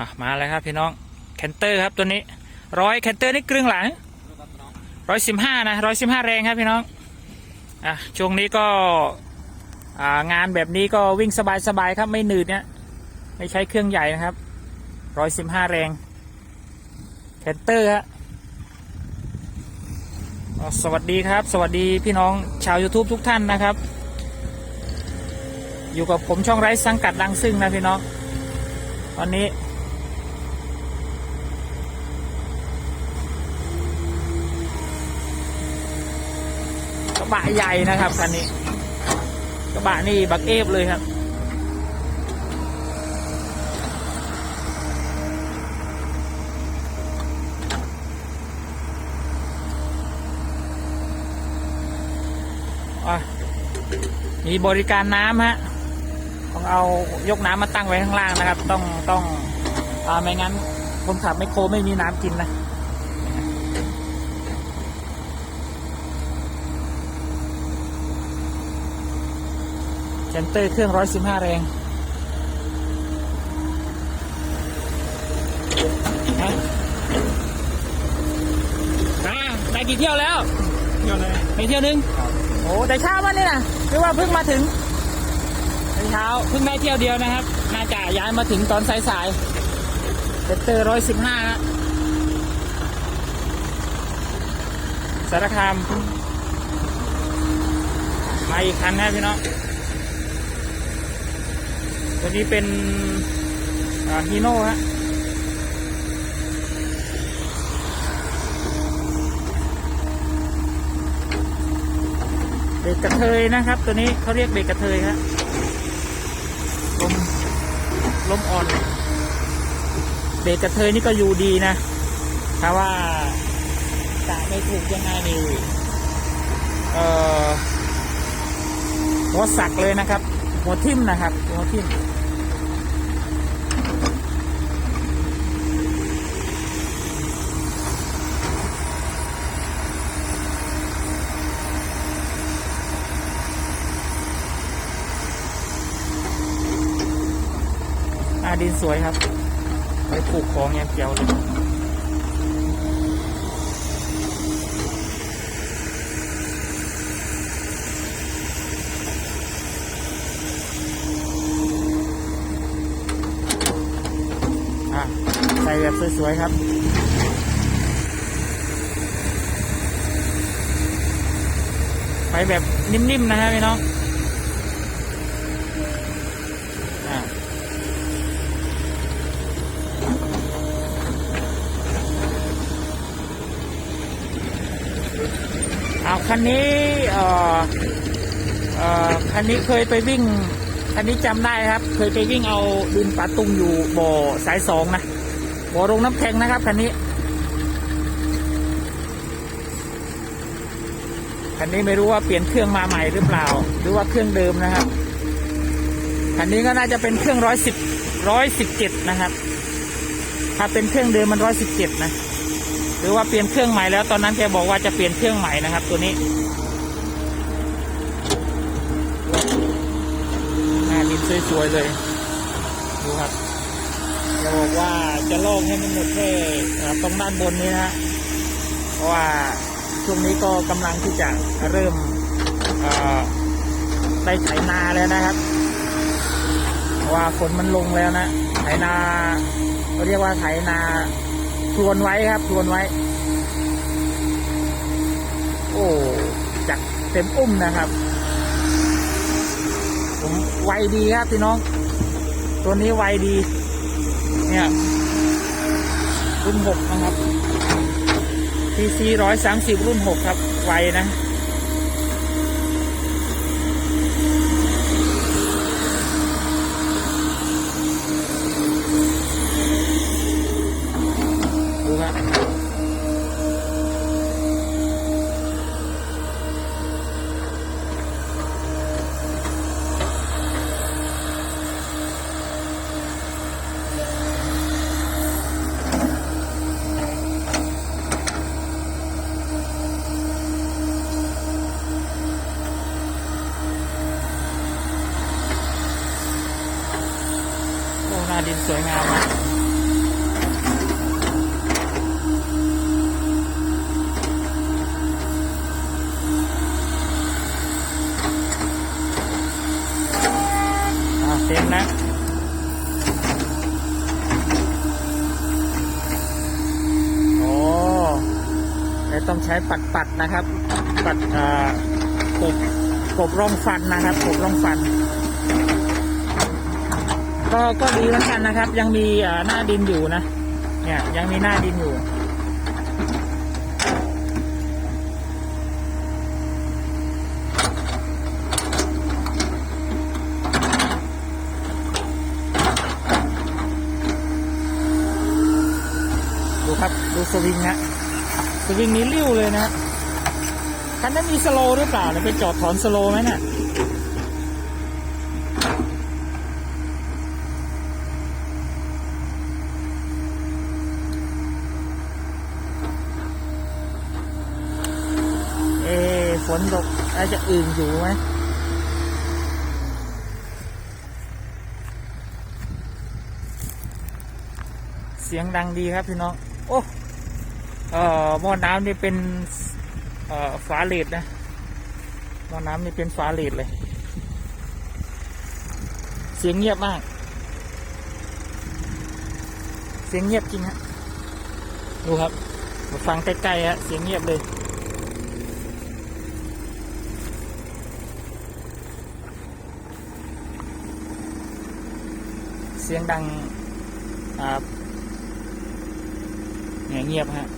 อะมาเลยครับพี่น้องแคนเตอร์ครับตัวนี้ร้อยแคนเตอร์นี่ครึ่งหลังร้อยสิบห้านะร้อยสิบห้าแรงครับพี่น้องอะช่วงนี้ก็อ่างานแบบนี้ก็วิ่งสบายๆครับไม่หนืดเนี่ยไม่ใช้เครื่องใหญ่นะครับร้อยสิบห้าแรงแคนเตอร์ฮะสวัสดีครับ สวัสดีพี่น้องชาว YouTube ทุกท่านนะครับ อยู่กับผมช่องไร้สังกัดดังซึ่งนะพี่น้องตอนนี้ กระ บะใหญ่นะครับคันนี้ กระบะนี่บักเอฟเลยครับอะมีบริการน้ำฮะต้องเอายกน้ำมาตั้งไว้ข้างล่างนะครับ ต้องต้องอ่าไม่งั้นคนขับไม่โคไม่มีน้ำกินนะ เซนเตอร์เครื่อง115แรงฮะอ่าได้กี่เที่ยวแล้วเที่ยวเลยไปเที่ยวนึง โอ้แต่เช้าวันนี้นะหรือว่าเพิ่งมาถึงแต่เช้าเพิ่งได้เที่ยวเดียวนะครับ น่าจะย้ายมาถึงตอนสายๆเซนเตอร์115ฮะสารคามมาอีกคันนะพี่น้อง ตัวนี้เป็นฮีโน่ฮะเบรกกระเทยนะครับ ตัวนี้เขาเรียกเบรกกระเทยครับลมลมอ่อนเบรกกระเทยนี่ก็อยู่ดีนะถ้าว่ากะไม่ถูกยังไงนี่เอ่อหัวสักเลยนะครับ หัวทิ่มนะครับ หัวทิ่มอาดินสวยครับ ไปปลูกของอย่างเจียวเลย ส่แบบสวยๆครับไปแบบนิ่มๆนะฮะพี่น้องเอาคันนี้เอ่อเอ่อคันนี้เคยไปวิ่ง คันนี้จำได้ครับ เคยไปวิ่งเอาดินปลาตุงอยู่บ่อสายสองนะ บ่อโรงน้ำแข็งนะครับคันนี้คันนี้ไม่รู้ว่าเปลี่ยนเครื่องมาใหม่หรือเปล่า หรือว่าเครื่องเดิมนะครับคันนี้ก็น่าจะเป็นเครื่องร้อยสิบร้อยสิบเจ็ดนะครับ ถ้าเป็นเครื่องเดิมมันร้อยสิบเจ็ดนะหรือว่าเปลี่ยนเครื่องใหม่แล้วตอนนั้นแกบอกว่าจะเปลี่ยนเครื่องใหม่นะครับ ตัวนี้หน้าดินสวยๆเลยดูครับ บอกว่าจะลอกให้มันหมดแค่ตรงด้านบนนี้นะเพราะว่าช่วงนี้ก็กำลังที่จะเริ่มเอ่ได้ไถนาแล้วนะครับเพราะว่าฝนมันลงแล้วนะไถนาเขาเรียกว่าไถนาทวนไว้ครับทวนไว้ โอ้จักเต็มอุ้มนะครับ ผมไวดีครับพี่น้อง ตัวนี้ไวดี เนี่ยรุ่นหกนะครับ PC ร้อยสามสิบรุ่นหกครับ ไวนะ นาดินสวยงามนะเต็มนะโอ้แล้ต้องใช้ปัดปัดนะครับ ปัดอ่ากบกบร่องฟันนะครับปกบร่องฟัน ก็ก็ดีเหมือนกันนะครับ ยังมีหน้าดินอยู่นะ เนี่ยยังมีหน้าดินอยู่ดูครับดูสวิงนะสวิงนี้ริ้วเลยนะคันนั้นมีสโลหรือเปล่าเนี่ยไปจอดถอนสโลไหมเนี่ยเอะฝ นตกอาจจะอื่นอยู่ไหมเสียงดังดีครับพี่น้อง โอ้เอ่อหม้อน้ำนี่เป็นเอ่อฝาเลดนะหม้อน้ำนี่เป็นฝาเลดเลย เสียงเงียบมาก เสียงเงียบจริงฮะดูครับมาฟังใกล้ๆฮะเสียงเงียบเลย สียงดังเงียบเงียบฮะ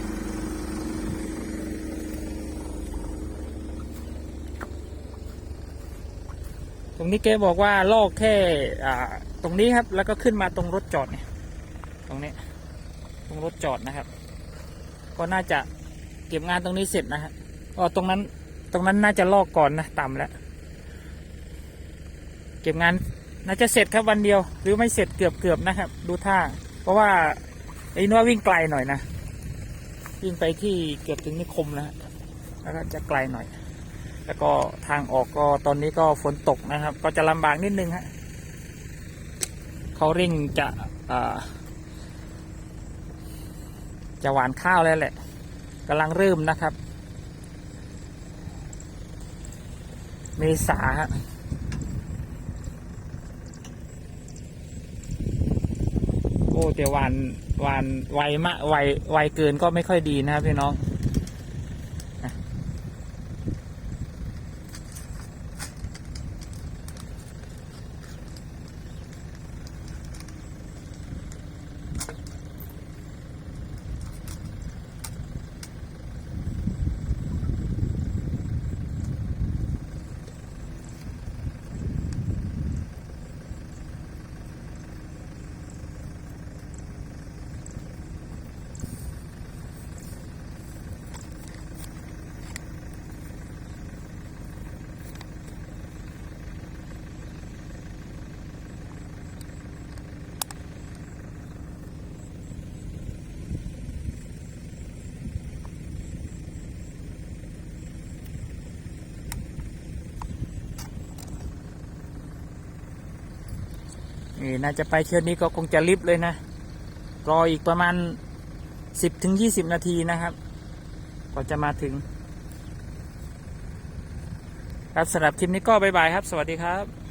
ตรงนี้แกบอกว่าลอกแค่ตรงนี้ครับ แล้วก็ขึ้นมาตรงรถจอดเนี่ย ตรงนี้ตรงรถจอดนะครับ ก็น่าจะเก็บงานตรงนี้เสร็จนะฮะอ๋อตรงนั้น ตรงนั้นน่าจะลอกก่อนนะต่ำแล้ว เก็บงาน น่าจะเสร็จครับวันเดียว หรือไม่เสร็จเกือบเกือบๆนะครับ ดูท่า เพราะว่าไอ้นัววิ่งไกลหน่อยนะ วิ่งไปที่เกือบถึงนิคมแล้วฮะแล้วก็จะไกลหน่อย แล้วก็ทางออกก็ตอนนี้ก็ฝนตกนะครับ ก็จะลำบากนิดนึงฮะเขาเร่งจะอ่าจะหวานข้าวแล้วแหละกำลังเริ่มนะครับ เมษาฮะโอ้ แต่หวานหวานไวมากไวไวเกินก็ไม่ค่อยดีนะครับพี่น้อง นี่น่าจะไปเที่ยวนี้ก็คงจะริบเลยนะ รออีกประมาณสิบถึงยี่สิบนาทีนะครับก็จะมาถึง ครับสำหรับคลิปนี้ก็บายบายครับ สวัสดีครับ